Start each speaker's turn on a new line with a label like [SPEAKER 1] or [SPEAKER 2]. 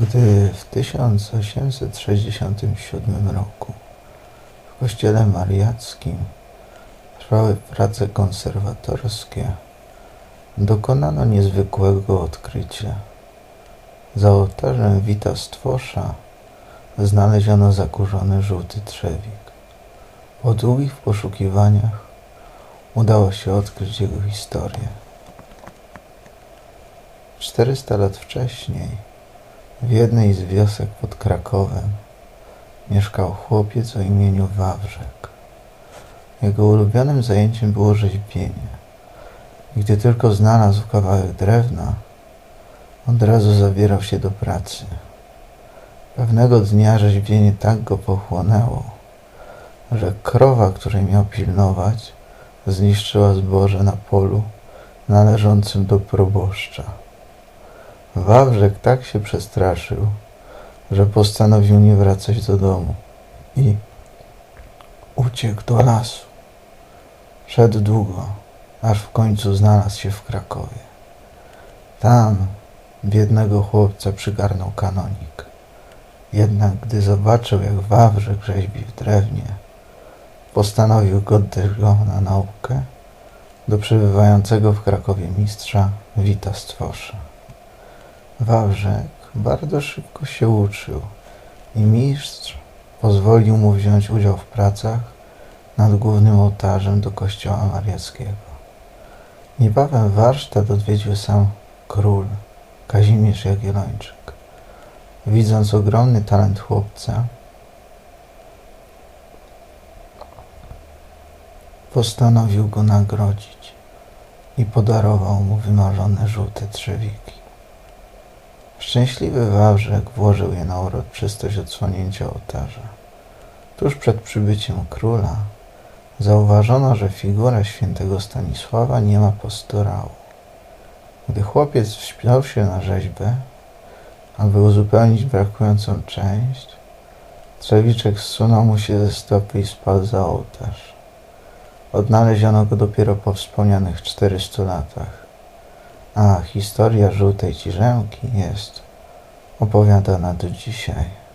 [SPEAKER 1] Gdy w 1867 roku w kościele mariackim trwały prace konserwatorskie, dokonano niezwykłego odkrycia. Za ołtarzem Wita Stwosza znaleziono zakurzony żółty trzewik. Po długich poszukiwaniach udało się odkryć jego historię. 400 lat wcześniej w jednej z wiosek pod Krakowem mieszkał chłopiec o imieniu Wawrzek. Jego ulubionym zajęciem było rzeźbienie. Gdy tylko znalazł kawałek drewna, od razu zabierał się do pracy. Pewnego dnia rzeźbienie tak go pochłonęło, że krowa, której miał pilnować, zniszczyła zboże na polu należącym do proboszcza. Wawrzek tak się przestraszył, że postanowił nie wracać do domu i uciekł do lasu. Szedł długo, aż w końcu znalazł się w Krakowie. Tam biednego chłopca przygarnął kanonik. Jednak gdy zobaczył, jak Wawrzek rzeźbi w drewnie, postanowił go go na naukę do przybywającego w Krakowie mistrza Wita Stwosza. Wawrzek bardzo szybko się uczył i mistrz pozwolił mu wziąć udział w pracach nad głównym ołtarzem do kościoła mariackiego. Niebawem warsztat odwiedził sam król Kazimierz Jagiellończyk. Widząc ogromny talent chłopca, postanowił go nagrodzić i podarował mu wymarzone żółte trzewiki. Szczęśliwy Wawrzek włożył je na uroczystość odsłonięcia ołtarza. Tuż przed przybyciem króla zauważono, że figura świętego Stanisława nie ma posturału. Gdy chłopiec wspiął się na rzeźbę, aby uzupełnić brakującą część, trzewiczek zsunął mu się ze stopy i spadł za ołtarz. Odnaleziono go dopiero po wspomnianych 400 latach, a historia żółtej ciżemki jest opowiadana do dzisiaj.